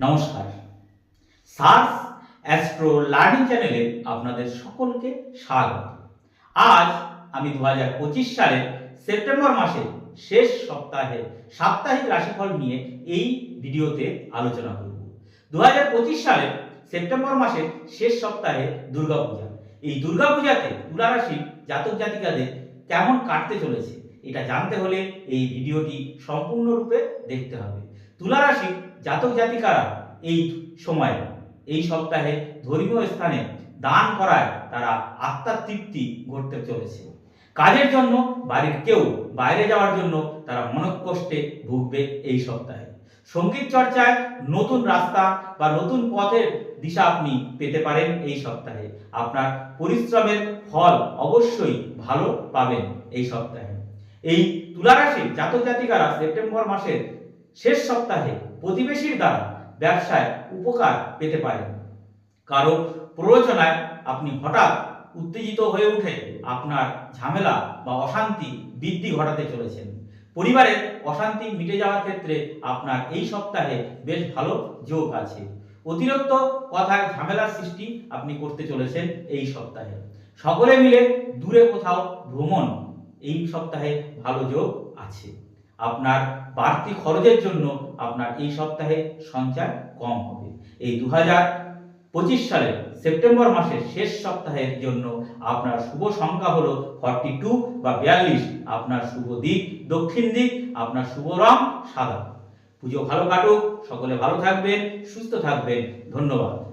নমস্কার। SARS astro learning চ্যানেলে আপনাদের সকলকে স্বাগত। আজ আমি দু হাজার পঁচিশ সালের সেপ্টেম্বর মাসের শেষ সপ্তাহে সাপ্তাহিক রাশিফল নিয়ে এই ভিডিওতে আলোচনা করব। দু হাজার পঁচিশ সালের সেপ্টেম্বর মাসের শেষ সপ্তাহে দুর্গাপূজা। এই দুর্গাপূজাতে তুলা রাশির জাতক জাতিকাদের কেমন কাটতে চলেছে, এটা জানতে হলে এই ভিডিওটি সম্পূর্ণরূপে দেখতে হবে। তুলা রাশির জাতক জাতিকারা এই সময়ে, এই সপ্তাহে ধর্মীয় স্থানে দান করায় তারা আত্মার তৃপ্তি ঘটতে চলেছে। কাজের জন্য বাড়ির কেউ বাইরে যাওয়ার জন্য তারা মনকষ্টে ভুগবে এই সপ্তাহে। সংগীত চর্চায় নতুন রাস্তা বা নতুন পথের দিশা আপনি পেতে পারেন এই সপ্তাহে। আপনার পরিশ্রমের ফল অবশ্যই ভালো পাবেন এই সপ্তাহে। এই তুলারাশির জাতক জাতিকারা সেপ্টেম্বর মাসের শেষ সপ্তাহে প্রতিবেশীর দ্বারা ব্যবসায় উপকার পেতে পারেন। কারও প্ররোচনায় আপনি হঠাৎ উত্তেজিত হয়ে উঠে আপনার ঝামেলা বা অশান্তি বৃদ্ধি ঘটাতে চলেছেন। পরিবারের অশান্তি মিটে যাওয়ার ক্ষেত্রে আপনার এই সপ্তাহে বেশ ভালো যোগ আছে। অতিরিক্ত কথায় ঝামেলার সৃষ্টি আপনি করতে চলেছেন এই সপ্তাহে। সকলে মিলে দূরে কোথাও ভ্রমণ এই সপ্তাহে ভালো যোগ আছে। আপনার বাড়তি খরচের জন্য আপনার এই সপ্তাহে সঞ্চয় কম হবে। এই দু পঁচিশ সালের সেপ্টেম্বর মাসের শেষ সপ্তাহের জন্য আপনার শুভ সংখ্যা হলো ফর্টি টু বা বিয়াল্লিশ। আপনার শুভ দিক দক্ষিণ দিক, আপনার শুভ রং সাদা। পুজো ভালো কাটুক, সকলে ভালো থাকবেন, সুস্থ থাকবেন। ধন্যবাদ।